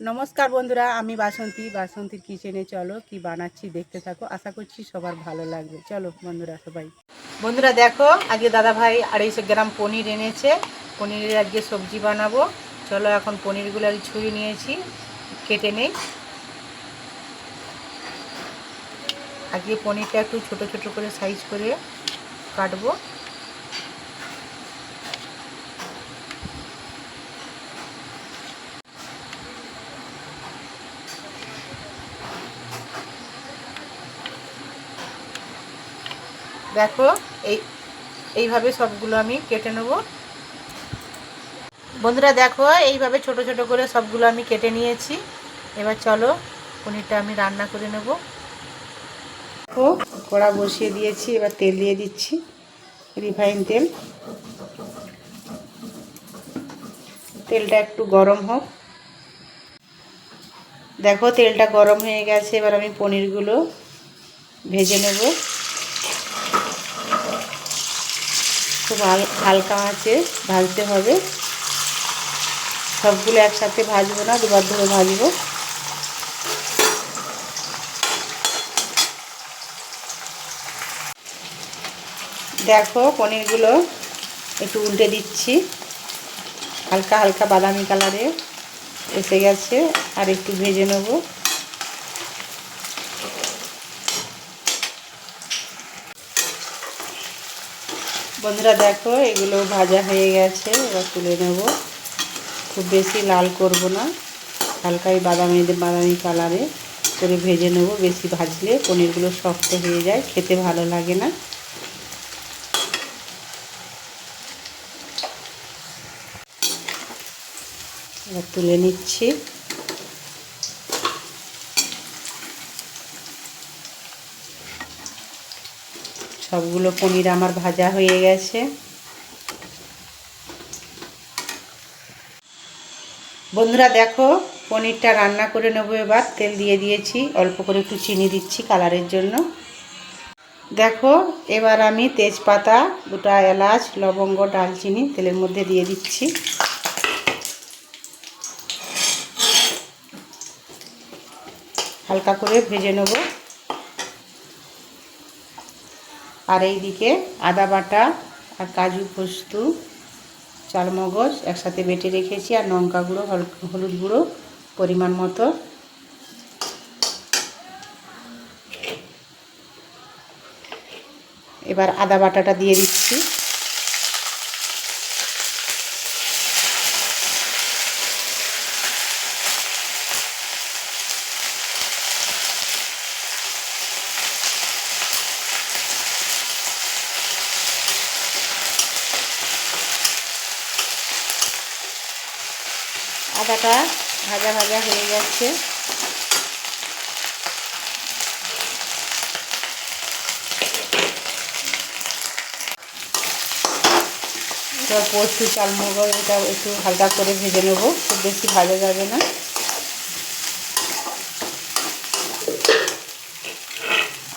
নমস্কার বন্ধুরা, আমি বাসন্তী। বাসন্তীর কিচেনে চলো, কি বানাচ্ছি দেখতে থাকো। আশা করছি সবার ভালো লাগবে। চলো বন্ধুরা, সবাই। বন্ধুরা, দেখো, আজকে দাদা ভাই আড়াইশো গ্রাম পনির এনেছে। পনিরের আজকে সবজি বানাবো। চলো এখন পনিরগুলো আমি ছুঁড়ে নিয়েছি, কেটে নেই। আজকে পনিরটা একটু ছোট ছোট করে সাইজ করে কাটবো। দেখো, এই, এইভাবে সবগুলো আমি কেটে নেব। বন্ধুরা দেখো, এইভাবে ছোট ছোট করে সবগুলো আমি কেটে নিয়েছি। এবার চলো, পনিরটা আমি রান্না করে নেব। দেখো, কড়া বসিয়ে দিয়েছি, এবার তেল দিয়ে দিচ্ছি, রিফাইন তেল। তেলটা একটু গরম হোক। দেখো, তেলটা গরম হয়ে গেছে, এবার আমি পনিরগুলো ভেজে নেব। খুব হালকা আঁচে ভাজতে হবে। সবগুলো একসাথে ভাজবো না, দুবার ধরে ভাজবো। দেখো পনিরগুলো একটু উল্টে দিচ্ছি। হালকা হালকা বাদামি কালারে এসে গেছে, আর একটু ভেজে নেব। বন্ধুরা দেখো, এগুলো ভাজা হয়ে গেছে, এবার তুলে নেব। খুব বেশি লাল করব না হালকাই বাদামি বাদামি কালারে করে ভেজে নেব। বেশি ভাজলে পনিরগুলো শক্ত হয়ে যায়, খেতে ভালো লাগে না। এবার তুলে নিচ্ছি। সবগুলো পনির আমার ভাজা হয়ে গেছে। বন্ধুরা দেখো, পনিরটা রান্না করে নেব এবার। তেল দিয়ে দিয়েছি, অল্প করে একটু চিনি দিচ্ছি কালারের জন্য। দেখো, এবার আমি তেজপাতা দুটা এলাচ, লবঙ্গ, ডালচিনি তেলের মধ্যে দিয়ে দিচ্ছি। হালকা করে ভেজে নেব। আর এই দিকে আদা বাটা আর কাজু পোস্ত, চালমগজ একসাথে বেটে রেখেছি আর লঙ্কা গুঁড়ো হলুদ গুঁড়ো পরিমাণ মতো। এবার আদা বাটাটা দিয়ে দিচ্ছি। আদাটা ভাজা ভাজা হয়ে যাচ্ছে এবার পোস্ত চালমগজ এটা একটু হালকা করে ভেজে নেব, খুব বেশি ভাজা যাবে না।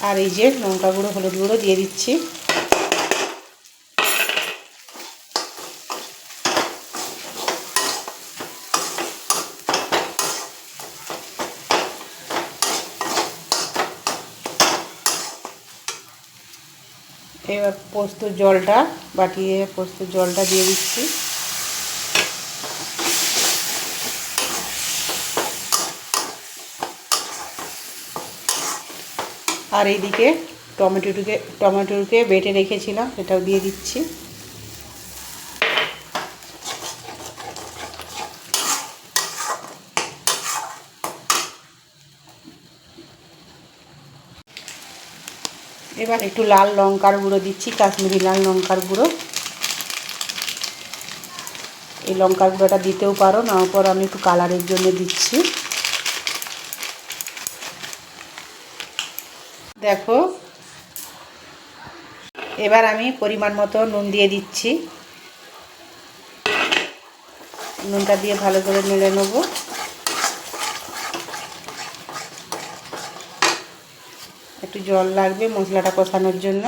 আর এই যে লঙ্কা গুঁড়ো, হলুদ গুঁড়ো দিয়ে দিচ্ছি। এবার পোস্ত জলটা বাটিয়ে পোস্ত জলটা দিয়ে দিচ্ছি। আর এইদিকে টমেটোটুকে, টমেটোকে বেটে রেখেছিলাম, সেটাও দিয়ে দিচ্ছি। এবার একটু লাল লঙ্কার গুঁড়ো দিচ্ছি, কাশ্মীরি লাল লঙ্কার গুঁড়ো। এই লঙ্কার গুঁড়োটা দিতেও পারো, না পর আমি একটু কালারের জন্য দিচ্ছি। দেখো, এবার আমি পরিমাণ মতো নুন দিয়ে দিচ্ছি। নুনটা দিয়ে ভালো করে নেড়ে নেব একটু জল লাগবে মশলাটা কষানোর জন্য।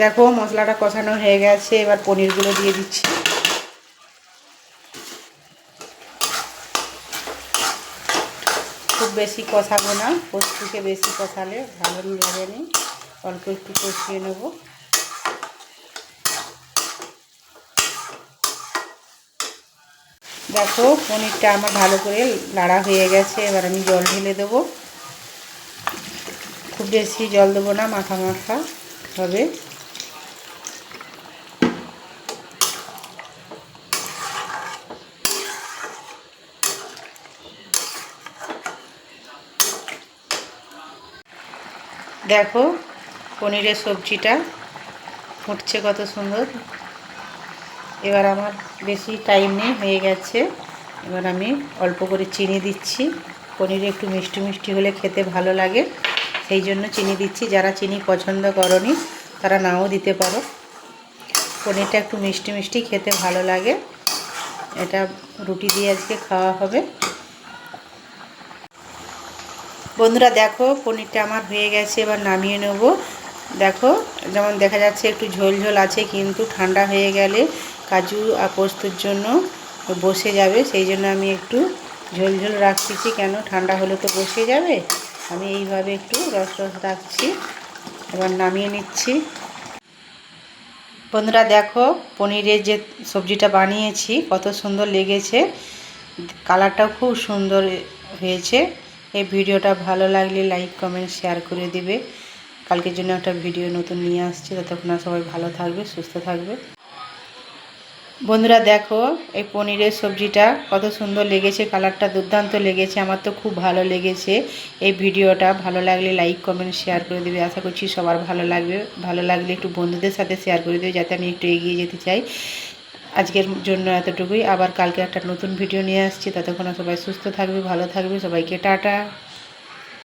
দেখো মশলাটা কষানো হয়ে গেছে, এবার পনিরগুলো দিয়ে দিচ্ছি। খুব বেশি কষাবো না পোস্তকে বেশি কষালে ভালো লাগেনি, অল্প একটু কষিয়ে নেব। দেখো পনিরটা আমার ভালো করে লাড়া হয়ে গেছে, এবার আমি জল ঢেলে দেবো। খুব বেশি জল দেবো না, মাখা মাখা হবে। দেখো পনিরের সবজিটা ফুটছে কত সুন্দর। এবার আমার বেশি টাইম নেই, হয়ে গেছে। এবার আমি অল্প করে চিনি দিচ্ছি। পনিরে একটু মিষ্টি মিষ্টি হলে খেতে ভালো লাগে। সেই জন্য চিনি দিচ্ছি। যারা চিনি পছন্দ করনি, তারা নাও দিতে পারো। পনিরটা একটু মিষ্টি মিষ্টি খেতে ভালো লাগে। এটা রুটি দিয়ে আজকে খাওয়া হবে। বন্ধুরা, দেখো, পনিরটা আমার হয়ে গেছে। এবার নামিয়ে নেব। দেখো, যেমন দেখা যাচ্ছে একটু ঝোল ঝোল আছে, কিন্তু ঠান্ডা হয়ে গেলে কাজু আর পোস্তর জন্য বসে যাবে, সেই জন্য আমি একটু ঝোল ঝোল রাখতেছি। কেন? ঠান্ডা হলে তো বসে যাবে। আমি এইভাবে একটু রস রস রাখছি। এবার নামিয়ে নিচ্ছি। বন্ধুরা, দেখো, পনিরের যে সবজিটা বানিয়েছি, কত সুন্দর লেগেছে। কালারটাও খুব সুন্দর হয়েছে। এই ভিডিওটা ভালো লাগলে লাইক, কমেন্ট, শেয়ার করে দিবে। কালকের জন্য একটা ভিডিও নতুন নিয়ে আসছি। ততক্ষণ সবাই ভালো থাকবে, সুস্থ থাকবে। বন্ধুরা দেখো, এই পনিরের সবজিটা কত সুন্দর লেগেছে, কালারটা দুর্দান্ত লেগেছে, আমার তো খুব ভালো লেগেছে এই ভিডিওটা। ভালো লাগলে লাইক কমেন্ট শেয়ার করে দেবে। আশা করছি সবার ভালো লাগবে। ভালো লাগলে একটু বন্ধুদের সাথে শেয়ার করে দেবে যাতে আমি একটু এগিয়ে যেতে চাই। আজকের জন্য এতটুকুই। আবার কালকে একটা নতুন ভিডিও নিয়ে আসছি। ততক্ষণ সবাই সুস্থ থাকবে, ভালো থাকবে। সবাইকে টাটা।